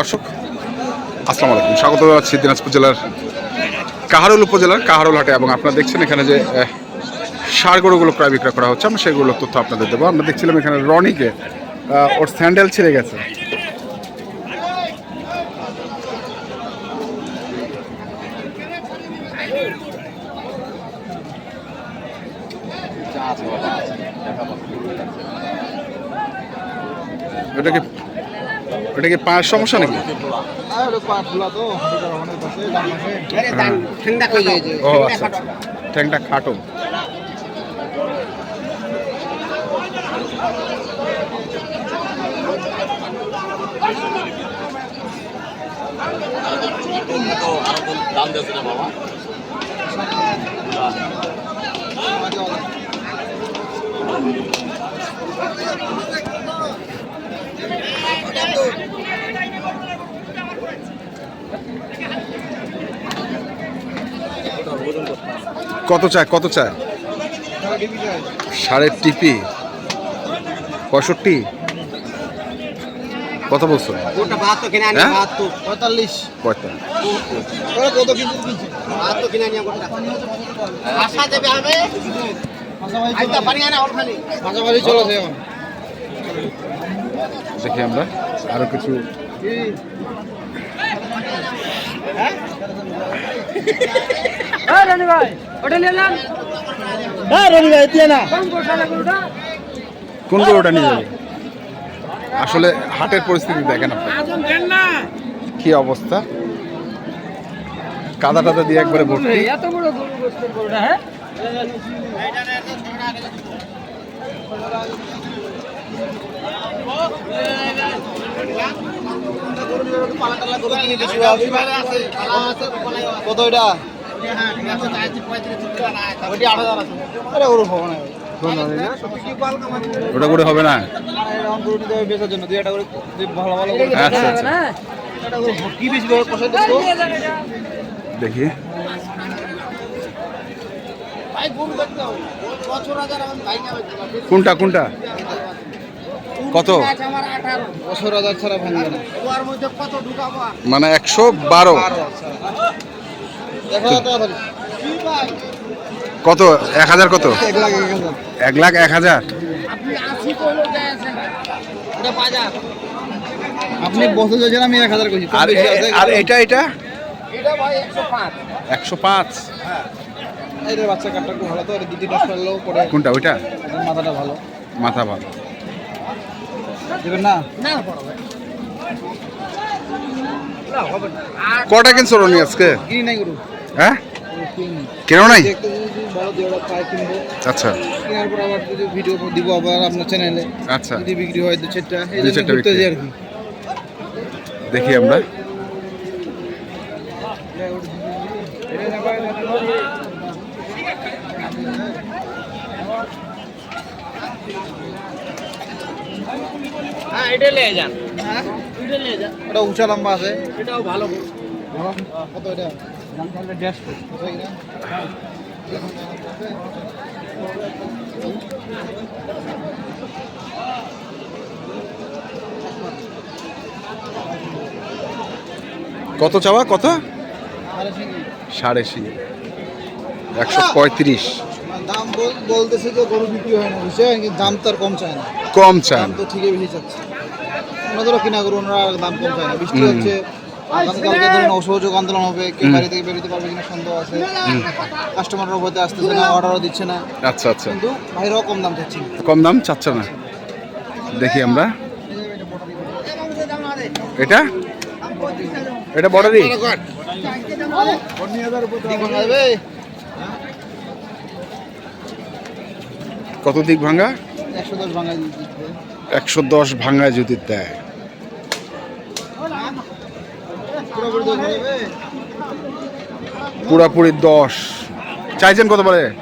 দর্শক, আসসালামু আলাইকুম। স্বাগত জানাচ্ছি দিনাজপুর জেলার কাহারোল উপজেলার কাহারোল হাটে এবং আপনারা দেখছেন এখানে যে ষাঁড় গরুগুলো ক্রয় বিক্রয় করা হচ্ছে। আমরা সেগুলোর তথ্য আপনাদের দেবো। আমরা দেখছিলাম এখানে রনিকে ওর স্যান্ডেল ছিঁড়ে গেছে। ওটা কি ওটা কি পায়ের সমস্যা নাকি? ও আচ্ছা আচ্ছা। ঠ্যাংটা খাটো। কত চায় কত চায়? সাড়ে টিপি। পঁয়ষট্টি? কত বলছো? হ্যাঁ? পঁয়তাল্লিশ। পঁয়তাল্লিশ। ওরা কত কিনতে কিনছে বাহাত্তর কিনে আনি গোটা আশা দেবে হবে আইতা পানি আনা ওখানে মাঝামাঝি চলেছে এখন দেখি আমরা আরও কিছু কোন গরুটা নিয়ে যাবে? আসলে হাটের পরিস্থিতি দেখেন আপনি। কি অবস্থা? কাদা টাদা দিয়ে একবারে ভর্তি। এত বড় গরু গোস্তের গরুটা হ্যাঁ? কত এটা? ওটা করে হবে না? আচ্ছা আচ্ছা। না একটা গরু কি বেশি করে কষাই দেখো কোনটা কোনটা? কত? বছর হাজার ছাড়া ভাঙবে না। ওর মধ্যে কত ঢুকাবো? মানে একশো বারো। দেখো তাড়াতাড়ি। কত? এক হাজার কত? এক লাখ এক হাজার। এক লাখ এক হাজার? আপনি বছর যাচ্ছেন আমি এক হাজার কইছি আর এটা এটা? এটা একশো পাঁচ। এটা বাচ্চা কাটটা খুব ভালো তো দুটি কোনটা ওইটা? মাথাটা ভালো। মাথা ভালো। দেবেন না? কটা কিনছো রনি আজকে? কিনি নাই গরু। হ্যাঁ? কেন নাই? আচ্ছা। কেনার পর আবার যদি ভিডিও দিব আবার আপনার চ্যানেলে আচ্ছা। যদি বিক্রি হয় দু চারটা এই দু চারটা বিক্রি। আর কি। দেখি আমরা। হ্যাঁ এটা নিয়ে যান। এটা নিয়ে যান। ওটা উঁচা লম্বা আছে। এটাও ভালো। কত এটা? কত চাওয়া? কত? সাড়ে সিং একশো পঁয়ত্রিশ। দাম বল- বলতেছে যে গরু বিক্রি হয় না কিন্তু দাম তো আর কম চায় না। কম দাম তো ঠিকই বেশি চাচ্ছে। ওনাদেরও কিনা গরু ওনারা দাম কম চায় না। বৃষ্টি। হচ্ছে আগামীকালকে ধরুন অসহযোগ আন্দোলন হবে কেউ বাড়ি থেকে বেরোতে পারবে কিনা সন্দেহ আছে। আসতেছে না অর্ডারও দিচ্ছে না। আচ্ছা আচ্ছা। কিন্তু বাইরেও কম দাম চাচ্ছে। কম দাম চাচ্ছে না। দেখি আমরা। এটা? এটা বর্ডারই কত দিক ভাঙা? একশো দশ ভাঙা যদি দেয়। পুরোপুরি দশ চাইছেন কত বলে হয়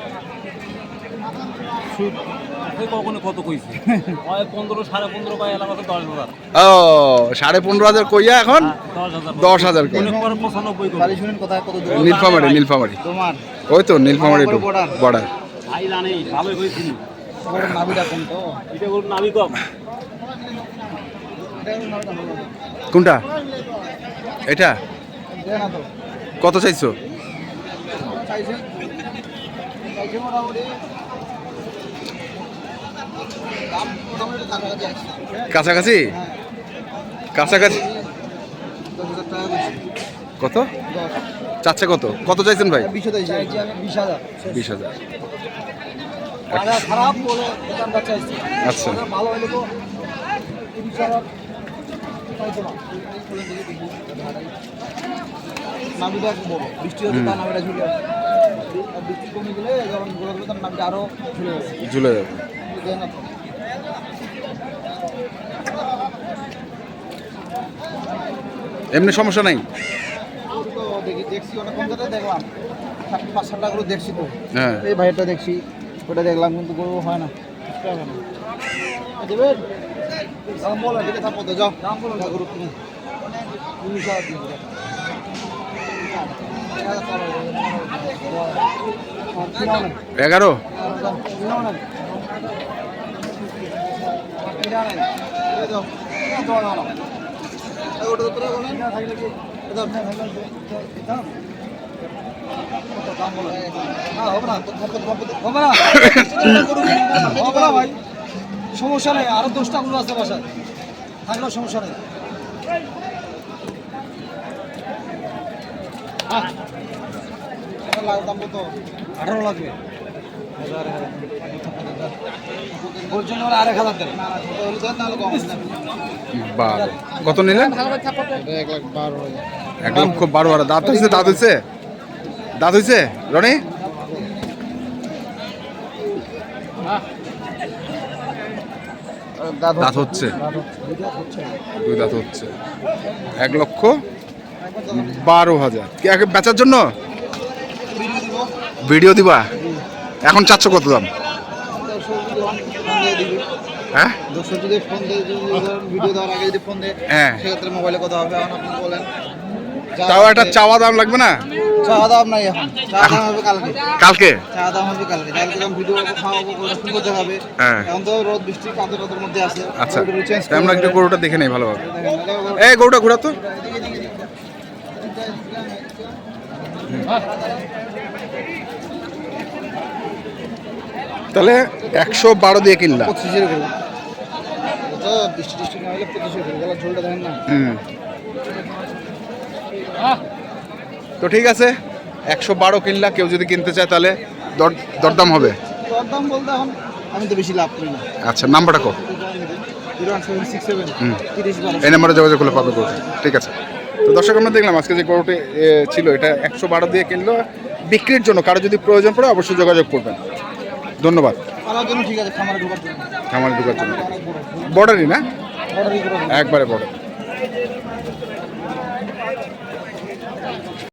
সাড়ে পনেরো হাজার। ও সাড়ে পনেরো হাজার কইয়া এখন? দশ হাজার দশ হাজার নীলফামারি নীলফামারি। ওই তো নীলফামারি বর্ডার। নাভিটা কোন তো। এটা নামি কম। কোনটা? এটা? কত চাইছো? কাছাকাছি কাছাকাছি? হ্যাঁ। কত? চাচ্ছে কত? কত চাইছেন ভাই? বিশ হাজার বিশ খারাপ বলে দোকানদার চাইছে। আচ্ছা। ভালো হলে তো নামিটা বৃষ্টি হচ্ছে তার নামিটা ঝুলে বৃষ্টি কমে গেলে যখন গোড়া তার নামিটা আরও ঝুলে যাবে। যাবে। এমনি সমস্যা নাই? তো দেখি দেখছি ধরে দেখলাম। পাঁচ সাতটা দেখছি তো। হ্যাঁ। এই ভাইটা দেখছি। ওটা দেখলাম কিন্তু গরু হয় না। দেবেন? দাম বলো ঠিক আছে থাকো তো যাও। দাম বলো না গরু তুমি উনিশ হাজার দিন এগারো। ওটা তো থাকলে কি ভাই সমস্যা নেই আরও দশটা গুলো আছে বাসায় থাকলেও সমস্যা নেই দাম কত আঠারো লাগবে কত নিলেন এক লাখ বারো লক্ষ দাঁত হয়েছে দাঁত হয়েছে? দাঁত হয়েছে রনি? দাঁত হচ্ছে। দুই দাঁত হচ্ছে। এক লক্ষ বারো হাজার। বেচার জন্য? ভিডিও দিবা। এখন চাচ্ছ কত দাম? হ্যাঁ? হ্যাঁ। তাও একটা চাওয়া দাম লাগবে না? চাওয়া দাম নাই এখন। চাওয়া দাম হবে কালকে। কালকে? চাওয়া দাম হবে কালকে। কালকে যখন ভিডিও খাওয়াবো করতে হবে হ্যাঁ। এখন তো রোদ বৃষ্টি কাঁদে রোদের মধ্যে আছে। আচ্ছা। আমরা একটু গরুটা দেখে নেই ভালোভাবে। এই গরুটা ঘোরা তো। তাহলে একশো বারো দিয়ে কিনলাম পঁচিশের গরু। তো বৃষ্টি টিষ্টি না হলে পঁচিশের গরু। ঝোলটা দেখেন না। হুম। তো ঠিক আছে একশো বারো কিনলা কেউ যদি কিনতে চায় তাহলে দর দরদাম হবে। দরদাম বলতে এখন আমি তো বেশি লাভ করি না। আচ্ছা নাম্বারটা কো। এই নাম্বারে যোগাযোগ করলে পাবে গরুটা ঠিক আছে। তো দর্শক আমরা দেখলাম আজকে যে গরুটি ছিল এটা একশো বারো দিয়ে কিনলো। বিক্রির জন্য কারও যদি প্রয়োজন পড়ে অবশ্যই যোগাযোগ করবেন। ধন্যবাদ। খামারে ঢোকার জন্য। বর্ডারই না? একবারে বর্ডার।